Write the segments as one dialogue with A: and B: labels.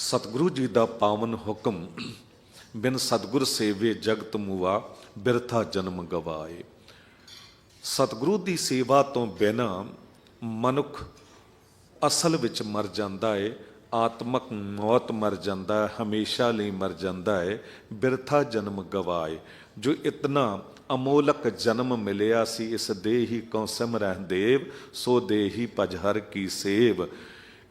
A: ਸਤਿਗੁਰੂ ਜੀ ਦਾ ਪਾਵਨ ਹੁਕਮ, ਬਿਨ ਸਤਿਗੁਰ ਸੇਵੇ ਜਗਤ ਮੁਆ ਬਿਰਥਾ ਜਨਮ ਗਵਾਏ। ਸਤਿਗੁਰੂ ਦੀ ਸੇਵਾ ਤੋਂ ਬਿਨਾ ਮਨੁੱਖ ਅਸਲ ਵਿੱਚ ਮਰ ਜਾਂਦਾ ਏ, ਆਤਮਕ ਮੌਤ ਮਰ ਜਾਂਦਾ ਹੈ ਹਮੇਸ਼ਾ ਲਈ ਮਰ ਜਾਂਦਾ ਹੈ ਬਿਰਥਾ ਜਨਮ ਗਵਾਏ। ਜੋ ਇਤਨਾ ਅਮੋਲਕ ਜਨਮ ਮਿਲਿਆ ਸੀ, ਇਸ ਦੇਹੀ ਕਉ ਸਿਮਰਹਿ ਦੇਵ, ਸੋ ਦੇਹੀ ਭਜਹਰ ਕੀ ਸੇਵ।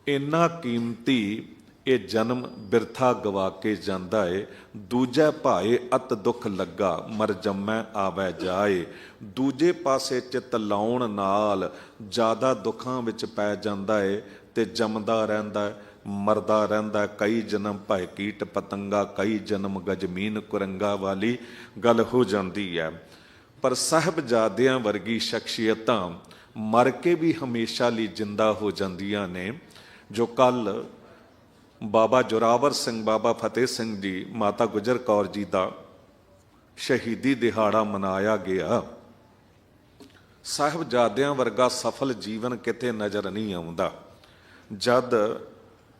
A: ਇੰਨਾ ਕੀਮਤੀ ਇਹ ਜਨਮ ਬਿਰਥਾ ਗਵਾ ਕੇ ਜਾਂਦਾ ਏ ਦੂਜੇ ਭਾਏ ਅਤ ਦੁੱਖ ਲੱਗਾ ਮਰ ਜੰਮੈ ਆਵੈ ਜਾਏ। ਦੂਜੇ ਪਾਸੇ ਚਿਤ ਲਾਉਣ ਨਾਲ ਜ਼ਿਆਦਾ ਦੁੱਖਾਂ ਵਿੱਚ ਪੈ ਜਾਂਦਾ ਏ ਤੇ ਜੰਮਦਾ ਰਹਿੰਦਾ ਹੈ, ਮਰਦਾ ਰਹਿੰਦਾ ਕਈ ਜਨਮ ਭਾਏ ਕੀਟ ਪਤੰਗਾ ਕਈ ਜਨਮ ਗਜਮੀਨ ਕੁਰੰਗਾ ਵਾਲੀ ਗੱਲ ਹੋ ਜਾਂਦੀ ਹੈ ਪਰ ਸਾਹਿਬਜ਼ਾਦਿਆਂ ਵਰਗੀ ਸ਼ਖਸੀਅਤਾਂ ਮਰ ਕੇ ਵੀ ਹਮੇਸ਼ਾ ਲਈ ਜਿੰਦਾ ਹੋ ਜਾਂਦੀਆਂ ਨੇ ਜੋ ਕੱਲ ਬਾਬਾ ਜੋਰਾਵਰ ਸਿੰਘ, ਬਾਬਾ ਫਤਿਹ ਸਿੰਘ ਜੀ, ਮਾਤਾ ਗੁਜਰ ਕੌਰ ਜੀ ਦਾ ਸ਼ਹੀਦੀ ਦਿਹਾੜਾ ਮਨਾਇਆ ਗਿਆ। ਸਾਹਿਬਜ਼ਾਦਿਆਂ ਵਰਗਾ ਸਫਲ ਜੀਵਨ ਕਿਤੇ ਨਜ਼ਰ ਨਹੀਂ ਆਉਂਦਾ। ਜਦ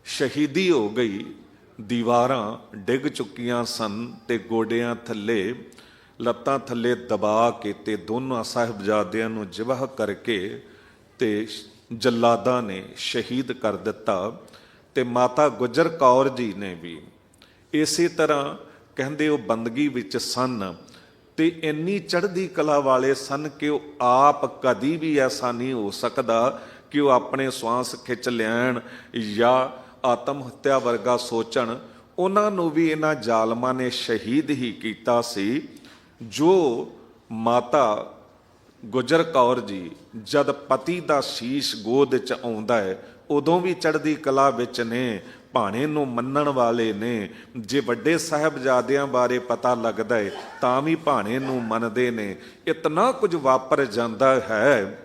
A: ਸ਼ਹੀਦੀ ਹੋ ਗਈ, ਦੀਵਾਰਾਂ ਡਿੱਗ ਚੁੱਕੀਆਂ ਸਨ ਤੇ ਗੋਡਿਆਂ ਥੱਲੇ, ਲੱਤਾਂ ਥੱਲੇ ਦਬਾ ਕੇ ਤੇ ਦੋਨਾਂ ਸਾਹਿਬਜ਼ਾਦਿਆਂ ਨੂੰ ਜਿਵਹ ਕਰਕੇ ਤੇ ਜੱਲਾਦਾਂ ਨੇ ਸ਼ਹੀਦ ਕਰ ਦਿੱਤਾ। ਤੇ ਮਾਤਾ ਗੁਜਰ ਕੌਰ ਜੀ ਨੇ ਵੀ ਇਸੇ ਤਰ੍ਹਾਂ ਕਹਿੰਦੇ ਉਹ ਬੰਦਗੀ ਵਿੱਚ ਸਨ ਤੇ ਇੰਨੀ ਚੜ੍ਹਦੀ ਕਲਾ ਵਾਲੇ ਸਨ ਕਿ ਉਹ ਆਪ ਕਦੀ ਵੀ ਐਸਾ ਨਹੀਂ ਹੋ ਸਕਦਾ ਕਿ ਉਹ ਆਪਣੇ ਸਵਾਸ ਖਿੱਚ ਲੈਣ ਜਾਂ ਆਤਮ ਹੱਤਿਆ ਵਰਗਾ ਸੋਚਣ। ਉਹਨਾਂ ਨੂੰ ਵੀ ਇਹਨਾਂ ਜ਼ਾਲਮਾਂ ਨੇ ਸ਼ਹੀਦ ਹੀ ਕੀਤਾ ਸੀ, ਜੋ ਮਾਤਾ ਗੁਜਰ ਕੌਰ ਜੀ ਜਦ ਪਤੀ ਦਾ ਸ਼ੀਸ਼ ਗੋਦ 'ਚ ਆਉਂਦਾ ਹੈ ਉਦੋਂ ਵੀ ਚੜ੍ਹਦੀ ਕਲਾ ਵਿੱਚ ਨੇ, ਭਾਣੇ ਨੂੰ ਮੰਨਣ ਵਾਲੇ ਨੇ। ਜੇ ਵੱਡੇ ਸਾਹਿਬਜ਼ਾਦਿਆਂ ਬਾਰੇ ਪਤਾ ਲੱਗਦਾ ਹੈ ਤਾਂ ਵੀ ਭਾਣੇ ਨੂੰ ਮੰਨਦੇ ਨੇ। ਇਤਨਾ ਕੁਝ ਵਾਪਰ ਜਾਂਦਾ ਹੈ।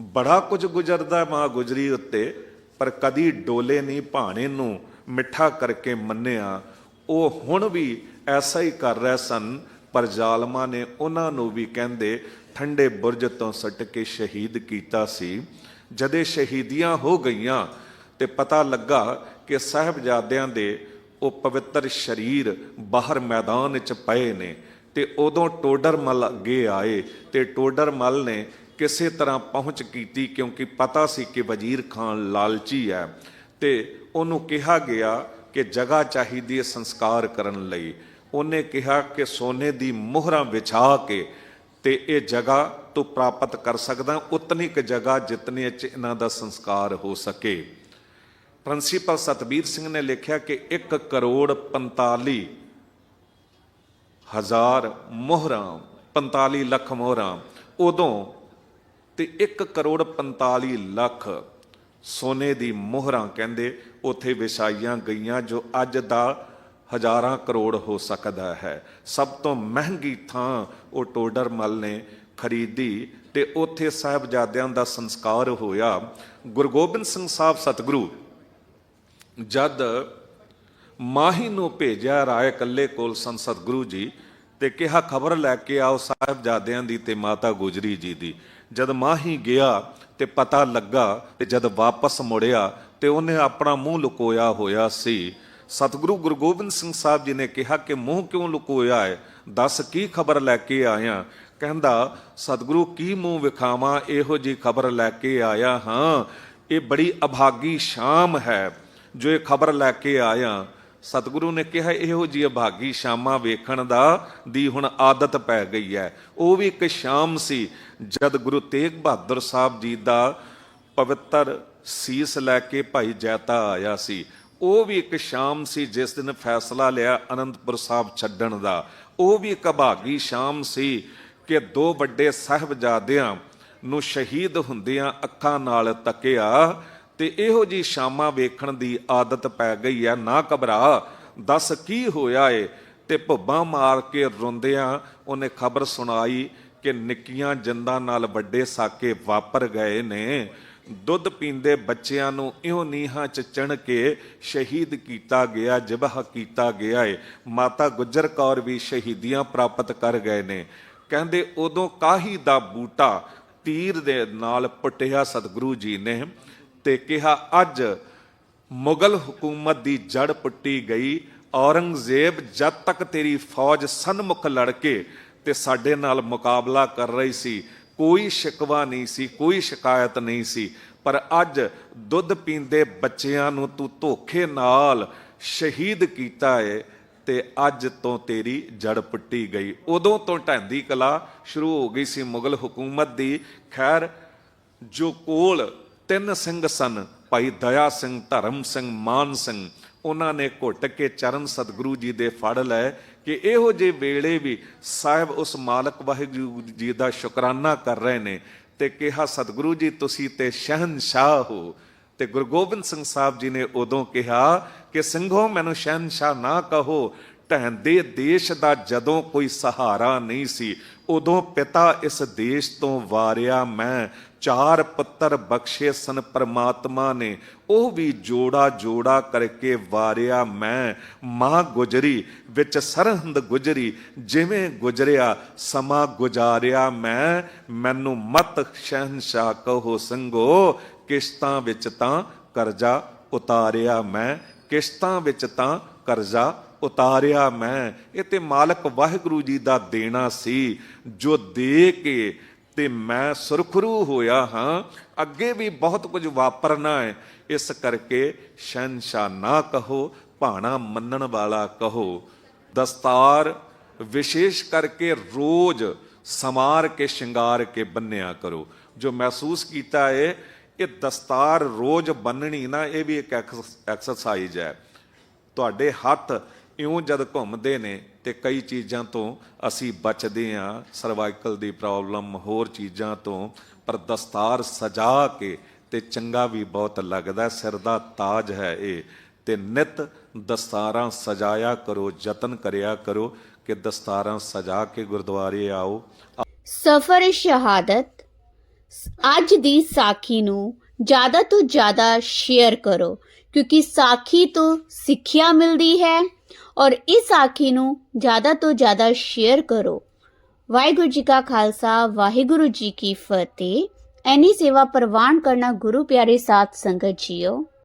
A: ਬੜਾ ਕੁਝ ਗੁਜ਼ਰਦਾ ਮਾਂ ਗੁਜਰੀ ਉੱਤੇ, ਪਰ ਕਦੀ ਡੋਲੇ ਨਹੀਂ ਭਾਣੇ ਨੂੰ ਮਿੱਠਾ ਕਰਕੇ ਮੰਨਿਆ। ਉਹ ਹੁਣ ਵੀ ਐਸਾ ਹੀ ਕਰ ਰਹੇ ਸਨ, ਪਰ ਜ਼ਾਲਮਾਂ ਨੇ ਉਹਨਾਂ ਨੂੰ ਵੀ ਕਹਿੰਦੇ, ਠੰਡੇ ਬੁਰਜ ਤੋਂ ਸੱਟ ਕੇ ਸ਼ਹੀਦ ਕੀਤਾ ਸੀ। ਜਦੇ ਸ਼ਹੀਦੀਆਂ ਹੋ ਗਈਆਂ ਤੇ ਪਤਾ ਲੱਗਾ ਕਿ ਸਾਹਿਬਜ਼ਾਦਿਆਂ ਦੇ ਉਹ ਪਵਿੱਤਰ ਸਰੀਰ ਬਾਹਰ ਮੈਦਾਨ 'ਚ ਪਏ ਨੇ ਤੇ ਉਦੋਂ ਟੋਡਰਮਲ ਅੱਗੇ ਆਏ ਤੇ ਟੋਡਰਮਲ ਨੇ ਕਿਸੇ ਤਰ੍ਹਾਂ ਪਹੁੰਚ ਕੀਤੀ ਕਿਉਂਕਿ ਪਤਾ ਸੀ ਕਿ ਵਜ਼ੀਰ ਖਾਨ ਲਾਲਚੀ ਹੈ ਤੇ ਉਹਨੂੰ ਕਿਹਾ ਗਿਆ ਕਿ ਜਗ੍ਹਾ ਚਾਹੀਦੀ ਹੈ ਸੰਸਕਾਰ ਕਰਨ ਲਈ। ਉਹਨੇ ਕਿਹਾ ਕਿ ਸੋਨੇ ਦੀ ਮੋਹਰਾਂ ਵਿਛਾ ਕੇ ਤੇ ਇਹ ਜਗ੍ਹਾ ਤੂੰ ਪ੍ਰਾਪਤ ਕਰ ਸਕਦਾ, ਉਤਨੀ ਕੁ ਜਗ੍ਹਾ ਜਿਤਨੇ ਚ ਇਹਨਾਂ ਦਾ ਸੰਸਕਾਰ ਹੋ ਸਕੇ। ਪ੍ਰਿੰਸੀਪਲ ਸਤਬੀਰ ਸਿੰਘ ਨੇ ਲਿਖਿਆ ਕਿ 1 ਕਰੋੜ 45 ਹਜ਼ਾਰ ਮੋਹਰਾਂ 45 ਲੱਖ ਮੋਹਰਾਂ, ਉਦੋਂ ਤੇ 1 ਕਰੋੜ 45 ਲੱਖ ਸੋਨੇ ਦੀ ਮੋਹਰਾਂ ਕਹਿੰਦੇ, ਉਥੇ ਵਿਛਾਈਆਂ ਗਈਆਂ ਜੋ ਅੱਜ ਦਾ ਹਜ਼ਾਰਾਂ ਕਰੋੜ ਹੋ ਸਕਦਾ ਹੈ। ਸਭ ਤੋਂ ਮਹਿੰਗੀ ਥਾਂ ਉਹ ਟੋਡਰ ਮਲ ਨੇ ਖਰੀਦੀ ਤੇ ਉੱਥੇ ਸਾਹਿਬਜ਼ਾਦਿਆਂ ਦਾ ਸੰਸਕਾਰ ਹੋਇਆ। ਗੁਰੂ ਗੋਬਿੰਦ ਸਿੰਘ ਸਾਹਿਬ ਸਤਿਗੁਰੂ, ਜਦ ਮਾਹੀ ਨੂੰ ਭੇਜਿਆ ਰਾਏ ਕੱਲੇ ਕੋਲ ਸੰਤ ਸਤਿਗੁਰੂ ਜੀ ਤੇ ਕਿਹਾ, ਖਬਰ ਲੈ ਕੇ ਆਓ ਸਾਹਿਬਜ਼ਾਦਿਆਂ ਦੀ ਤੇ ਮਾਤਾ ਗੁਜਰੀ ਜੀ ਦੀ। ਜਦ ਮਾਹੀ ਗਿਆ ਤੇ ਪਤਾ ਲੱਗਾ ਤੇ ਜਦ ਵਾਪਸ ਮੁੜਿਆ ਤੇ ਉਹਨੇ ਆਪਣਾ ਮੂੰਹ ਲੁਕੋਇਆ ਹੋਇਆ ਸੀ। ਸਤਿਗੁਰੂ ਗੁਰੂ ਗੋਬਿੰਦ ਸਿੰਘ ਸਾਹਿਬ ਜੀ ਨੇ ਕਿਹਾ ਕਿ ਮੂੰਹ ਕਿਉਂ ਲੁਕੋਇਆ ਹੈ ਦੱਸ ਕੀ ਖਬਰ ਲੈ ਕੇ ਆਇਆ? ਕਹਿੰਦਾ, ਸਤਿਗੁਰੂ, ਕੀ ਮੂੰਹ ਵਿਖਾਵਾਂ? ਇਹੋ ਜੀ ਖਬਰ ਲੈ ਕੇ ਆਇਆ ਹਾਂ। ਇਹ ਬੜੀ ਅਭਾਗੀ ਸ਼ਾਮ ਹੈ ਜੋ ਇਹ ਖਬਰ ਲੈ ਕੇ ਆਇਆ। ਸਤਿਗੁਰੂ ਨੇ ਕਿਹਾ, ਇਹੋ ਜੀ ਅਭਾਗੀ ਸ਼ਾਮਾਂ ਵੇਖਣ ਦਾ ਦੀ ਹੁਣ ਆਦਤ ਪੈ ਗਈ ਹੈ। ਉਹ ਵੀ ਇੱਕ ਸ਼ਾਮ ਸੀ ਜਦ ਗੁਰੂ ਤੇਗ ਬਹਾਦਰ ਸਾਹਿਬ ਜੀ ਦਾ ਪਵਿੱਤਰ ਸੀਸ ਲੈ ਕੇ ਭਾਈ ਜੈਤਾ ਆਇਆ ਸੀ। ਉਹ ਵੀ ਇੱਕ ਸ਼ਾਮ ਸੀ ਜਿਸ ਦਿਨ ਫੈਸਲਾ ਲਿਆ ਅਨੰਦਪੁਰ ਸਾਹਿਬ ਛੱਡਣ ਦਾ। ਉਹ ਵੀ ਇੱਕ ਅਭਾਗੀ ਸ਼ਾਮ ਸੀ ਕਿ ਦੋ ਵੱਡੇ ਸਾਹਿਬਜ਼ਾਦਿਆਂ ਨੂੰ ਸ਼ਹੀਦ ਹੁੰਦਿਆਂ ਅੱਖਾਂ ਨਾਲ ਤੱਕਿਆ ਤੇ ਇਹੋ ਜੀ ਸ਼ਾਮਾਂ ਵੇਖਣ ਦੀ ਆਦਤ ਪੈ ਗਈ ਹੈ। ਨਾ ਘਬਰਾ, ਦੱਸ ਕੀ ਹੋਇਆ ਏ? ਤੇ ਭੁੱਬਾਂ ਮਾਰ ਕੇ ਰੋਂਦਿਆਂ ਉਹਨੇ ਖਬਰ ਸੁਣਾਈ ਕਿ ਨਿੱਕੀਆਂ ਜਿੰਦਾਂ ਨਾਲ ਵੱਡੇ ਸਾਕੇ ਵਾਪਰ ਗਏ ਨੇ। ਦੁੱਧ ਪੀਂਦੇ ਬੱਚਿਆਂ ਨੂੰ ਇਉਂ ਨੀਹਾਂ ਚ ਚਣ ਕੇ ਸ਼ਹੀਦ ਕੀਤਾ ਗਿਆ, ਜਬਹ ਕੀਤਾ ਗਿਆ ਏ। ਮਾਤਾ ਗੁਜਰ ਕੌਰ ਵੀ ਸ਼ਹੀਦੀਆਂ ਪ੍ਰਾਪਤ ਕਰ ਗਏ ਨੇ। ਕਹਿੰਦੇ ਉਦੋਂ ਕਾਹੀ ਦਾ ਬੂਟਾ ਤੀਰ ਦੇ ਨਾਲ ਪਟਿਆ ਸਤਿਗੁਰੂ ਜੀ ਨੇ ਤੇ ਕਿਹਾ, ਅੱਜ ਮੁਗਲ ਹਕੂਮਤ ਦੀ ਜੜ ਪੁੱਟੀ ਗਈ, ਔਰੰਗਜ਼ੇਬ ਜਦ ਤੱਕ ਤੇਰੀ ਫੌਜ ਸਨਮੁਖ ਲੜ ਕੇ ਤੇ ਸਾਡੇ ਨਾਲ ਮੁਕਾਬਲਾ ਕਰ ਰਹੀ ਸੀ ਕੋਈ ਸ਼ਿਕਵਾ ਨਹੀਂ ਸੀ, ਕੋਈ ਸ਼ਿਕਾਇਤ ਨਹੀਂ ਸੀ। ਪਰ ਅੱਜ ਦੁੱਧ ਪੀਂਦੇ ਬੱਚਿਆਂ ਨੂੰ ਤੂੰ ਧੋਖੇ ਨਾਲ ਸ਼ਹੀਦ ਕੀਤਾ ਏ ਤੇ ਅੱਜ ਤੋਂ ਤੇਰੀ ਜੜ ਪੁੱਟੀ ਗਈ। ਉਦੋਂ ਤੋਂ ਢਾਂਦੀ ਕਲਾ ਸ਼ੁਰੂ ਹੋ ਗਈ ਸੀ ਮੁਗਲ ਹਕੂਮਤ ਦੀ। ਖੈਰ, ਜੋ ਕੋਲ ਤਿੰਨ ਸਿੰਘ ਸਨ, ਭਾਈ ਦਇਆ ਸਿੰਘ, ਧਰਮ ਸਿੰਘ, ਮਾਨ ਸਿੰਘ ਉਹਨਾਂ ਨੇ ਘੁੱਟ ਕੇ ਚਰਨ ਸਤਿਗੁਰੂ ਜੀ ਦੇ ਫੜ ਲੈ ਕਿ ਇਹੋ ਜੇ ਵੇਲੇ ਵੀ ਸਾਹਿਬ ਉਸ ਮਾਲਕ ਵਾਹਿਗੁਰੂ ਜੀ ਦਾ ਸ਼ੁਕਰਾਨਾ ਕਰ ਰਹੇ ਨੇ ਤੇ ਕਿਹਾ, ਸਤਿਗੁਰੂ ਜੀ, ਤੁਸੀਂ ਤੇ ਸ਼ਹਿਨਸ਼ਾਹ ਹੋ। ਤੇ ਗੁਰੂ ਗੋਬਿੰਦ ਸਿੰਘ ਸਾਹਿਬ ਜੀ ਨੇ ਉਦੋਂ ਕਿਹਾ ਕਿ, ਸਿੰਘੋ, ਮੈਨੂੰ ਸ਼ਹਿਨਸ਼ਾਹ ਨਾ ਕਹੋ। ਢਹਿੰਦੇ ਦੇਸ਼ ਦਾ ਜਦੋਂ ਕੋਈ ਸਹਾਰਾ ਨਹੀਂ ਸੀ, ਉਦੋਂ ਪਿਤਾ ਇਸ ਦੇਸ਼ ਤੋਂ ਵਾਰਿਆ, ਮੈਂ ਚਾਰ ਪੁੱਤਰ ਬਖਸ਼ੇ ਸਨ ਪਰਮਾਤਮਾ ਨੇ, ਉਹ ਵੀ ਜੋੜਾ ਜੋੜਾ ਕਰਕੇ ਵਾਰਿਆ, ਮੈਂ ਮਾਂ ਗੁਜਰੀ, ਵਿੱਚ ਸਰਹੰਦ ਗੁਜਰੀ, ਜਿਵੇਂ ਗੁਜਰਿਆ, ਸਮਾਂ ਗੁਜਾਰਿਆ, ਮੈਂ ਮੈਨੂੰ ਮਤ ਸ਼ਹਿਨशाह ਕਹੋ ਸਿੰਘੋ ਕਿਸ਼ਤਾਂ ਵਿੱਚ ਤਾਂ ਕਰਜ਼ਾ ਉਤਾਰਿਆ, ਮੈਂ ਕਿਸ਼ਤਾਂ ਵਿੱਚ ਤਾਂ ਕਰਜ਼ਾ ਉਤਾਰਿਆ ਮੈਂ, ਇਹ ਤੇ ਮਾਲਕ ਵਾਹਿਗੁਰੂ ਜੀ ਦਾ ਦੇਣਾ ਸੀ। ਜੋ ਦੇ ਕੇ ਤੇ ਮੈਂ ਸੁਰਖਰੂ ਹੋਇਆ ਹਾਂ, ਅੱਗੇ ਵੀ ਬਹੁਤ ਕੁਝ ਵਾਪਰਨਾ ਹੈ। ਇਸ ਕਰਕੇ ਸ਼ਹਿਨशाह ਨਾ ਕਹੋ, ਭਾਣਾ ਮੰਨਣ ਵਾਲਾ ਕਹੋ। ਦਸਤਾਰ ਵਿਸ਼ੇਸ਼ ਕਰਕੇ ਰੋਜ਼ ਸਮਾਰ ਕੇ, ਸ਼ਿੰਗਾਰ ਕੇ ਬੰਨਿਆ ਕਰੋ। ਜੋ ਮਹਿਸੂਸ ਕੀਤਾ ਹੈ ਇਹ ਦਸਤਾਰ ਰੋਜ਼ ਬੰਨਣੀ ਨਾ, ਇਹ ਵੀ ਇੱਕ ਐਕਸਰਸਾਈਜ਼ ਹੈ। ਤੁਹਾਡੇ ਹੱਥ ਇਉਂ ਜਦ ਘੁੰਮਦੇ ਨੇ ਤੇ ਕਈ ਚੀਜ਼ਾਂ ਤੋਂ ਅਸੀਂ ਬਚਦੇ ਹਾਂ ਸਰਵਾਈਕਲ ਦੀ ਪ੍ਰੋਬਲਮ ਹੋਰ ਚੀਜ਼ਾਂ ਤੋਂ, ਪਰ ਦਸਤਾਰ ਸਜਾ ਕੇ ਤੇ ਚੰਗਾ ਵੀ ਬਹੁਤ ਲੱਗਦਾ ਸਿਰ ਦਾ ਤਾਜ ਹੈ ਇਹ। ਤੇ ਨਿਤ ਦਸਤਾਰਾਂ ਸਜਾਇਆ ਕਰੋ, ਯਤਨ ਕਰਿਆ ਕਰੋ ਕਿ ਦਸਤਾਰਾਂ ਸਜਾ ਕੇ ਗੁਰਦੁਆਰੇ ਆਓ।
B: ਸਫਰ ਸ਼ਹਾਦਤ, ਅੱਜ ਦੀ ਸਾਖੀ ਨੂੰ ਜ਼ਿਆਦਾ ਤੋਂ ਜ਼ਿਆਦਾ ਸ਼ੇਅਰ ਕਰੋ, ਕਿਉਂਕਿ ਸਾਖੀ ਤੋਂ ਸਿੱਖਿਆ ਮਿਲਦੀ ਹੈ। ਔਰ ਇਸ ਸਾਖੀ ਨੂੰ ਜ਼ਿਆਦਾ ਤੋਂ ਜ਼ਿਆਦਾ ਸ਼ੇਅਰ ਕਰੋ। ਵਾਹਿਗੁਰੂ ਜੀ ਕਾ ਖਾਲਸਾ, ਵਾਹਿਗੁਰੂ ਜੀ ਕੀ ਫਤਿਹ। ਐਨੀ ਸੇਵਾ ਪ੍ਰਵਾਨ ਕਰਨਾ ਗੁਰੂ ਪਿਆਰੇ ਸਾਥ ਸੰਗਤ ਜੀਓ।